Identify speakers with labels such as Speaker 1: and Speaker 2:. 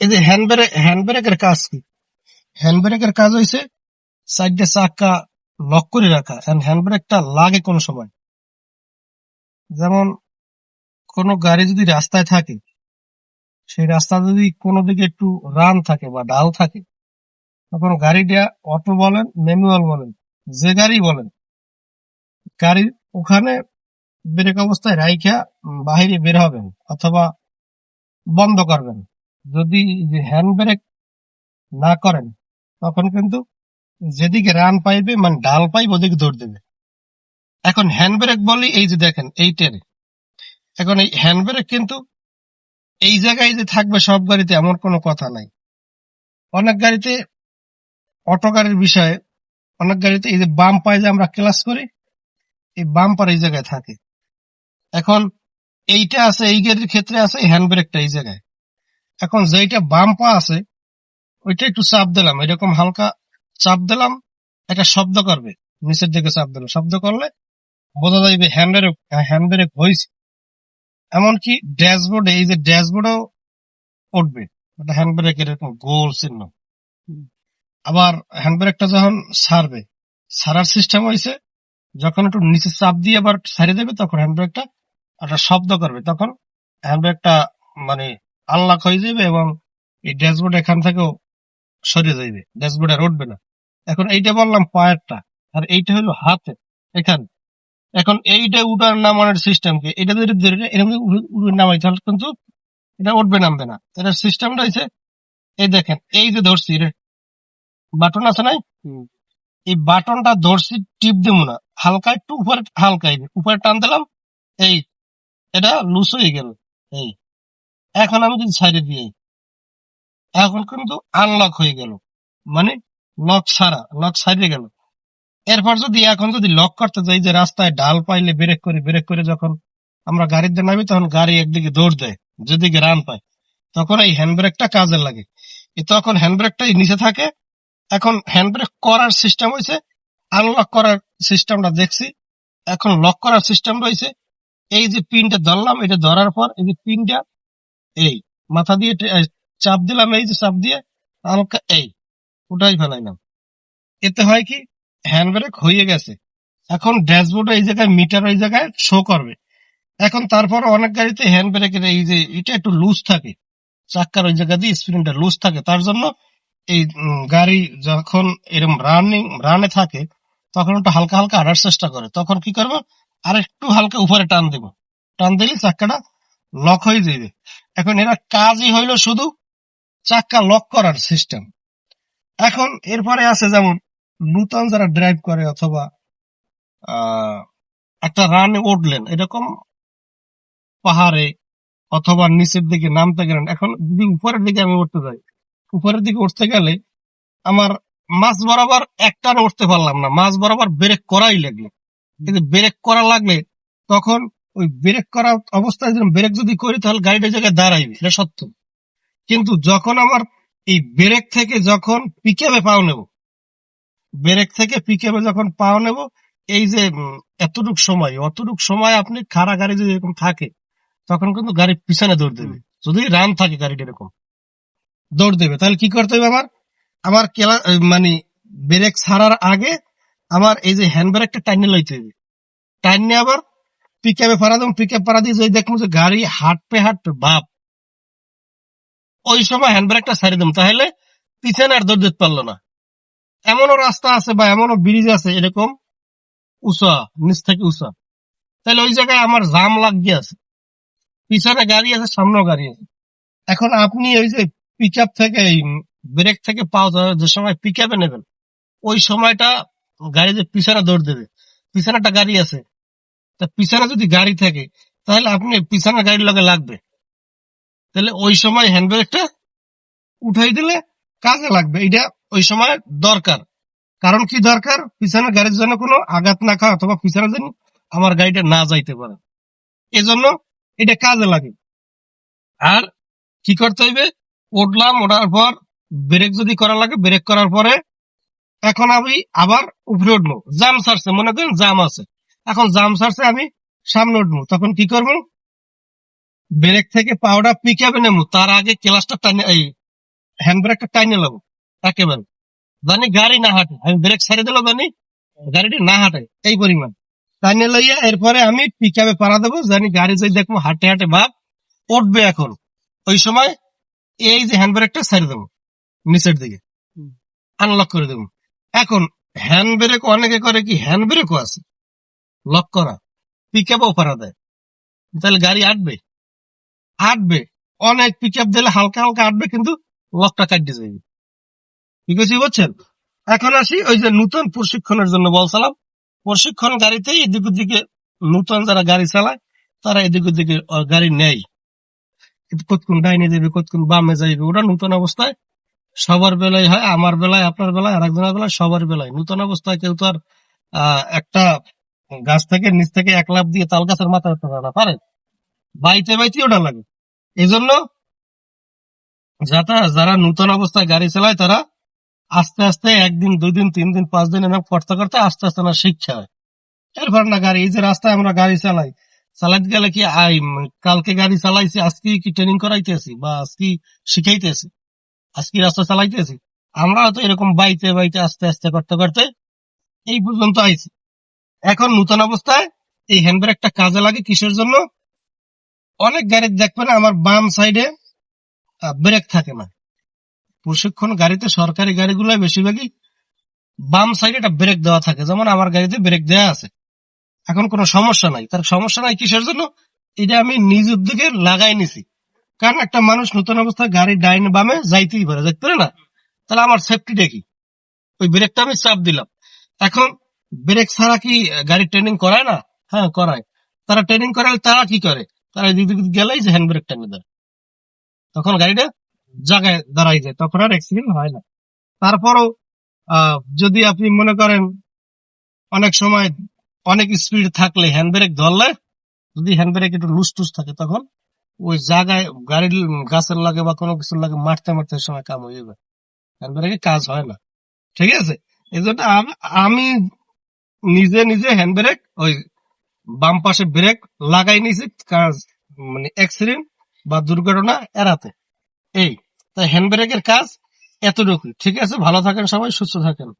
Speaker 1: এই যে hand brake hand ব্রেকের কাজ কি হ্যান্ড ব্রেকের কাজ হয়েছে সাইডে চাকা লক করে রাখা হ্যান্ড ব্রেকটা লাগে কোন সময় যেমন কোন গাড়ি যদি রাস্তায় থাকে সেই রাস্তা যদি কোনো দিকে একটু রান থাকে বা ডাল থাকে তখন গাড়িটা অটো বলেন ম্যানুয়াল বলেন যে গাড়ি বলেন গাড়ি ওখানে ব্রেক অবস্থায় রাইখা বাহিরে বের হবেন অথবা বন্ধ করবেন যদি হ্যান্ড ব্রেক না করেন, তখন কিন্তু যেদিকে রান পাইবে মানে ডাল পাইবে, ওদিকে দৌড় দেবে। এখন হ্যান্ড ব্রেক বলি, এই যে দেখেন, এই টেনে। এখন এই হ্যান্ড ব্রেক কিন্তু এই জায়গায় যে থাকবে সব গাড়িতে এমন কোনো কথা নাই। অনেক গাড়িতে অটো গাড়ির বিষয়ে, অনেক গাড়িতে এই যে বাম পায়ে যে আমরা ক্লাস করি, এই বাম পার এই জায়গায় থাকে। এখন এইটা আছে, এই গাড়ির ক্ষেত্রে আছে হ্যান্ড ব্রেকটা এই জায়গায়। এখন যেইটা বাম পা আছে, ওইটা একটু চাপ দিলাম। এরকম হালকা চাপ দিলাম, একটা শব্দ করবে। নিচের দিকে চাপ দিলাম। শব্দ করলে বোঝা যাবে হ্যান্ড ব্রেক হ্যান্ড ব্রেক হয়েছে এমনকি ড্যাশবোর্ডে, এই যে ড্যাশবোর্ডেও উঠবে। ওটা হ্যান্ড ব্রেকের এরকম গোল চিহ্ন। আবার হ্যান্ড ব্রেকটা যখন ছাড়বে ছাড়ার সিস্টেম হয়েছে যখন একটু নিচে চাপ দিয়ে আবার ছাড়ে দেবে, তখন হ্যান্ড ব্রেকটা একটা শব্দ করবে। তখন হ্যান্ড ব্রেকটা মানে আনলক হয়ে যাবে এবং এই ড্যাশবোর্ড এখান থেকেও সরে যাইবে ড্যাশবোর্ড আর উঠবে না। এখন এইটা বললাম পায়েরটা আর এইটা হলো হাতে এখানে। এখন এইটা উঠার নামানোর সিস্টেম কি? এটা যদি ধরে এরকম উড়ে- উড়ে নামাই তাহলে কিন্তু এটা উঠবে নামবে না। এটার সিস্টেমটা হচ্ছে এই দেখেন এই যে ধরছি বাটন আছে নাই? এই বাটনটা ধরছি টিপ দেবো না। হালকা একটু উপরে হালকা উপরে টান দিলাম এই এটা লুজ হয়ে গেল এই। এখন আমি যদি সাইডে দিই এখন কিন্তু আনলক হয়ে গেল। মানে লক ছাড়া লক সাইডে গেল। এরপর যদি এখন যদি লক করতে যাই, যে রাস্তায় ডাল পাইলে ব্রেক করে ব্রেক করে যখন আমরা গাড়িতে নামি, তখন গাড়ি একদিকে দৌড় দেয়, যেদিকে রান পায়। তখন এই হ্যান্ড ব্রেকটা কাজে লাগে। তখন হ্যান্ড ব্রেকটাই নিচে থাকে। এখন হ্যান্ড ব্রেক করার সিস্টেম হয়েছে আনলক করার সিস্টেমটা দেখছি। এখন লক করার সিস্টেম রয়েছে। এই যে পিনটা ধরলাম, এটা ধরার পর এই যে পিনটা এই, মাথা দিয়ে চাপ দিলাম, এই যে চাপ দিয়ে হালকা এই ওটাই ফেলাইলাম। এতে হয় কি হ্যান্ড ব্রেক হয়ে গেছে। এখন ড্যাশবোর্ডে এই জায়গায় মিটার ওই জায়গায় শো করবে। এখন তারপর অনেক গাড়িতে হ্যান্ড ব্রেকের এই যে এটা একটু লুজ থাকে। চাক্কার ওই জায়গা দিয়ে স্প্রিংটা লুজ থাকে। তার জন্য এই গাড়ি যখন এরকম রানিং রানে থাকে, তখন একটু হালকা হালকা আড়ার চেষ্টা করে। তখন কি করব? আর একটু হালকা উপরে টান দেব। টান দিলে চাক্কাটা লক হয়ে যাবে এখন এরা কাজই হইল শুধু চাক্কা লক করার সিস্টেম। এখন এরপরে আছে যেমন নূতন যারা ড্রাইভ করে অথবা একটা রানে উঠলেন, এরকম পাহাড়ে অথবা নিচের দিকে নামতে গেলেন। এখন যদি উপরের দিকে আমি উঠতে যাই, উপরের দিকে উঠতে গেলে আমার মাছ বরাবর একটানে উঠতে পারলাম না। মাছ বরাবর ব্রেক করাই লাগল। কিন্তু ব্রেক করা লাগলে তখন ওই ব্রেক করা অবস্থায় ব্রেক যদি করি তাহলে গাড়িটা জায়গায় দাঁড়াইবে এটা সত্য। কিন্তু যখন আমার এই ব্রেক থেকে যখন পিকেবে পাও নেব ব্রেক থেকে পিকেবে যখন পাও নেব এই যে এতটুক সময় অতটুক সময় আপনি খাড়া গাড়ি যদি এরকম থাকে তখন কিন্তু গাড়ি পিছনে দৌড় দেবে। যদি রান থাকে গাড়িটা এরকম দৌড় দেবে। তাহলে কি করতে হবে আমার? আমার কেলা মানে ব্রেক ছাড়ার আগে আমার এই যে হ্যান্ড ব্রেকটা টাইনে লইতে হবে। টাইনে আবার পিক আপে পাড়া দেবো পিক দিয়ে যদি দেখব যে গাড়ি হাঁটপে হাঁটপে বাপ! ওই সময় হ্যান্ড ব্রেকটা ছাড়ি দেবো তাহলে পিছনে আর দৌড় দিতে পারল না। এমনও রাস্তা আছে বা এমনও ব্রিজ আছে, এরকম উঁচা, নিচ থেকে উঁচা। তাহলে ওই জায়গায় আমার জাম লাগিয়ে আছে। পিছনে গাড়ি আছে, সামনেও গাড়ি আছে। এখন আপনি ওই যে পিক থেকে ব্রেক থেকে পাও যে সময় পিক নেবেন, ওই সময়টা গাড়ি যে পিছনে দৌড় দেবে, পিছনে একটা গাড়ি আছে তা পিছনে যদি গাড়ি থাকে, তাহলে আপনি পিছনে গাড়ির লগে লাগবে। তাহলে ওই সময় হ্যান্ড ব্রেকটা উঠাই দিলে কাজে লাগবে। এটা ওই সময় দরকার। কারণ কি দরকার? পিছনে গাড়ির জন্য কোনো আঘাত না খাওয়া অথবা পিছনে যেন আমার গাড়িটা না যাইতে পারে। এজন্য এটা কাজে লাগে। আর কি করতে হইবে? উঠলাম, ওঠার পর ব্রেক যদি করা লাগে ব্রেক করার পরে এখন আমি আবার উপরে উঠবো। জাম ছাড়ছে, মনে করেন জাম আছে। এখন জাম ছাড়ছে আমি সামনে উঠবো। তখন কি করব? ব্রেক থেকে পাউডার পিক আপে নেব। তার আগে ক্লাসটা টানে এই হ্যান্ড ব্রেকটা টাইনে লাগবো একেবারে। জানি গাড়ি না হাঁটে। আমি ব্রেক ছেড়ে দিল জানি গাড়িটি না হাঁটে এই পরিমাণ। টাইনে লইয়া এরপরে আমি পিকাবে পাড়া দেবো জানি গাড়ি যদি দেখব হাঁটে হাঁটে ভাব উঠবে এখন। ওই সময় এই যে হ্যান্ড ব্রেকটা ছেড়ে দেবো নিচের দিকে। আনলক করে দেবো। এখন হ্যান্ড ব্রেক অনেকে করে কি হ্যান্ড ব্রেকও আছে। লক করা। পিক আপও পারা দেয় তাহলে গাড়ি আটবে। আটবে। অনেক পিক আপ দিলে হালকা হালকা আটবে, কিন্তু লকটা কাটিয়ে যাবে। ঠিক আছে, বুঝছেন? এখন আসি ওই যে নতুন প্রশিক্ষণের জন্য বলছিলাম। প্রশিক্ষণ গাড়িতে এদিক ওদিকে নতুন যারা গাড়ি চালায়, তারা এদিক ওদিকে গাড়ি নেয়। কিন্তু কতক্ষণ ডাইনে যাবে, কতক্ষণ বামে যাইবে, ওটা নতুন অবস্থায়। সবার বেলায় হয়, আমার বেলায়, আপনার বেলায় আর একজনের বেলায়, সবার বেলায়। নতুন অবস্থায় কেউ তো আর একটা গাছ থেকে নিচ থেকে এক লাভ দিয়ে তাল গাছের মাথা পারে না পারেন বাইতে বাইতে ওটা লাগে। এই জন্য যারা যারা নতুন অবস্থায় গাড়ি চালায়, তারা আস্তে আস্তে একদিন দুই দিন তিন দিন পাঁচ দিন এরকম করতে করতে আস্তে আস্তে না শিক্ষা হয় এরপর না গাড়ি, এই যে রাস্তায় আমরা গাড়ি চালাই, চালাইতে গেলে কি আই কালকে গাড়ি চালাইছি আজকে কি ট্রেনিং করাইতেছি, বা আজকে শিখাইতেছি আজকে রাস্তা চালাইতেছি? আমরা তো এরকম বাইতে বাইতে আস্তে আস্তে করতে করতে এই পর্যন্ত আইছি। এখন নতুন অবস্থায় এই হ্যান্ড ব্রেকটা কাজে লাগে কিসের জন্য? অনেক গাড়ি দেখবেন আমার বাম সাইডে ব্রেক থাকে না। প্রশিক্ষণ গাড়িতে সরকারি গাড়িগুলো বেশিরভাগই বাম সাইডে একটা ব্রেক দেওয়া থাকে, যেমন আমার গাড়িতে ব্রেক দেওয়া আছে। এখন কোনো সমস্যা নাই। তার সমস্যা নাই কিসের জন্য? এটা আমি নিজ উদ্যোগে লাগাই নিছি। কারণ একটা মানুষ নতুন অবস্থায় গাড়ি ডাইন বামে যাইতেই পারে যাইতে পারে না? তাহলে আমার সেফটিটা কি? ওই ব্রেকটা আমি চাপ দিলাম। এখন ব্রেক ছাড়া কি আহ, গাড়ি ট্রেনিং করায় না? হ্যাঁ করায়। তারা ট্রেনিং করালে তারা কি করে? তারা এদিক গেলেই যে হ্যান্ড ব্রেক টেনে দেয় তখন গাড়িটা জায়গায় দাঁড়াই যায়। তখন আর অ্যাক্সিডেন্ট হয় না। তারপরও যদি আপনি মনে করেন অনেক সময় অনেক স্পিড থাকলে হ্যান্ড ব্রেক ধরলে যদি হ্যান্ড ব্রেক একটু লুজ টুস থাকে তখন ওই জায়গায় গাড়ির গাছের লাগে বা কোনো কিছুর লাগে মারতে মারতে সময় কাম হয়ে যাবে হ্যান্ড ব্রেকে কাজ হয় না। ঠিক আছে? এই জন্য আমি নিজে নিজে হ্যান্ড ব্রেক ওই বাম পাশে ব্রেক লাগাই নিছে কাজ মানে অ্যাক্সিডেন্ট বা দুর্ঘটনা এড়াতে। এই, তাই হ্যান্ড ব্রেকের কাজ এতটুকু ঠিক আছে? ভালো থাকেন সবাই, সুস্থ থাকেন।